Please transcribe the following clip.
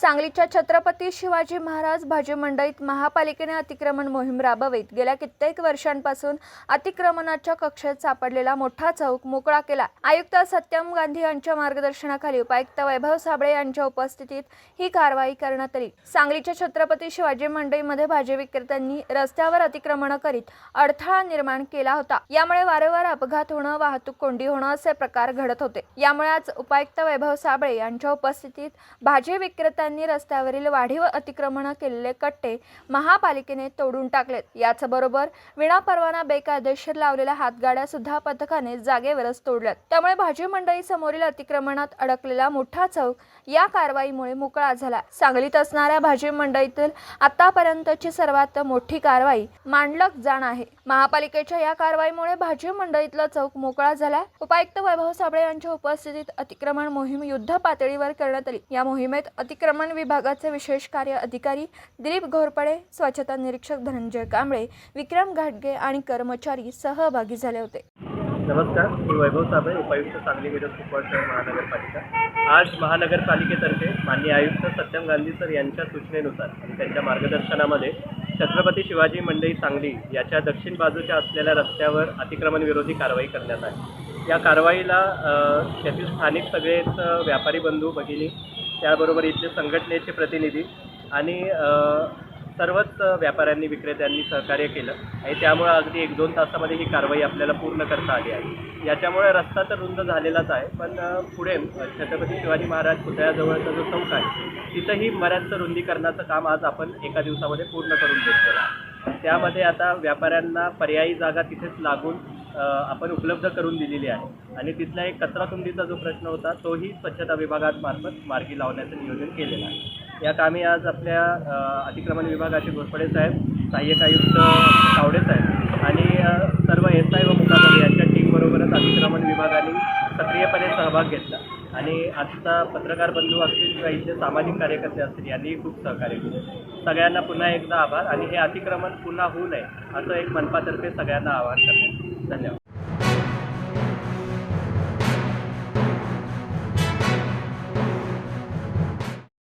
सांगलीच्या छत्रपती शिवाजी महाराज भाजी मंडईत महापालिकेने अतिक्रमण मोहीम राबवित. गेल्या कित्येक वर्षांपासून अतिक्रमणाच्या कक्षेत सापडलेला मोठा चौक मोकळा केला. आयुक्त सत्यम गांधी यांच्या मार्गदर्शनाखाली उपायुक्त वैभव साबळे यांच्या उपस्थितीत ही कारवाई करण्यात आली. सांगलीच्या छत्रपती शिवाजी मंडईमध्ये भाजी विक्रेत्यांनी रस्त्यावर अतिक्रमण करीत अडथळा निर्माण केला होता. यामुळे वारंवार अपघात होणं वाहतूक कोंडी होणं असे प्रकार घडत होते. यामुळे आज उपायुक्त वैभव साबळे यांच्या उपस्थितीत भाजी विक्रेत्यांनी रस्त्यावरील वाढीव अतिक्रमण केलेले कट्टे महापालिकेने तोडून टाकलेत. याच बरोबर विनापरवाना बेकायदेशीर लावलेल्या हातगाड्या सुद्धा पथकाने जागेवरच तोडल्यात. त्यामुळे भाजी मंडई समोरील अतिक्रमणात अडकलेला मोठा चौक या कारवाईमुळे मोकळा झाला. सांगलीत असणाऱ्या भाजी मंडईतील आतापर्यंतची सर्वात मोठी कारवाई मांडलक जाण आहे. महापालिकेच्या या कारवाईमुळे भाजी मंडईतला चौक मोकळा झाला. उपायुक्त वैभव साबळे यांच्या उपस्थितीत अतिक्रमण मोहीम युद्ध पातळीवर करण्यात आली. या मोहिमेत अतिक्रमण विभागाचे विशेष कार्य अधिकारी दिलीप घोरपडे स्वच्छता निरीक्षक धनंजय कांबळे विक्रम घाटगे आणि कर्मचारी सहभागी झाले होते. नमस्कार मी वैभव साबळे उपायुक्त सांगली मिरज कुपवाड महानगरपालिका. आज महानगरपालिकेतर्फे माननीय आयुक्त सत्यम गांधी सर यांच्या सूचनेनुसार आणि त्यांच्या मार्गदर्शनामध्ये छत्रपती शिवाजी मंडई सांगली याच्या दक्षिण बाजूच्या असलेल्या रस्त्यावर अतिक्रमण विरोधी कारवाई करण्यात आली. या कारवाईला त्यातील स्थानिक सगळेच व्यापारी बंधू भगिनी त्याबरोबर इथले संघटनेचे प्रतिनिधी आणि सर्वच व्यापाऱ्यांनी विक्रेत्यांनी सहकार्य केलं आणि त्यामुळं अगदी एक दोन तासामध्ये ही कारवाई आपल्याला पूर्ण करता आली आहे. याच्यामुळे रस्ता तर रुंद झालेलाच आहे पण पुढे छत्रपती शिवाजी महाराज पुतळ्याजवळचा जो चौक आहे तिथंही बऱ्याचसं रुंदीकरणाचं काम आज आपण एका दिवसामध्ये पूर्ण करून घेतलेलं आहे. त्यामध्ये आता व्यापाऱ्यांना पर्यायी जागा तिथेच लागून आपण उपलब्ध करून दिलेली आहे. आणि तिथला एक कचराकुंडीचा जो प्रश्न होता तोही स्वच्छता विभागामार्फत मार्गी लावण्याचं नियोजन केलेलं आहे. या कामी आज आपल्या अतिक्रमण विभागाचे घोरपडे साहेब सहाय्यक आयुक्त तावडे साहेब आणि सर्व एस आय व मुकादम यांच्या टीमबरोबरच अतिक्रमण विभागाने सक्रियपणे सहभाग घेतला. आणि आजचा पत्रकार बंधू असतील किंवा इथे सामाजिक कार्यकर्ते असतील यांनीही खूप सहकार्य केले. सगळ्यांना पुन्हा एकदा आभार आणि हे अतिक्रमण पुन्हा होऊ नये असं एक मनपातर्फे सगळ्यांना आवाहन करते धन्यवाद.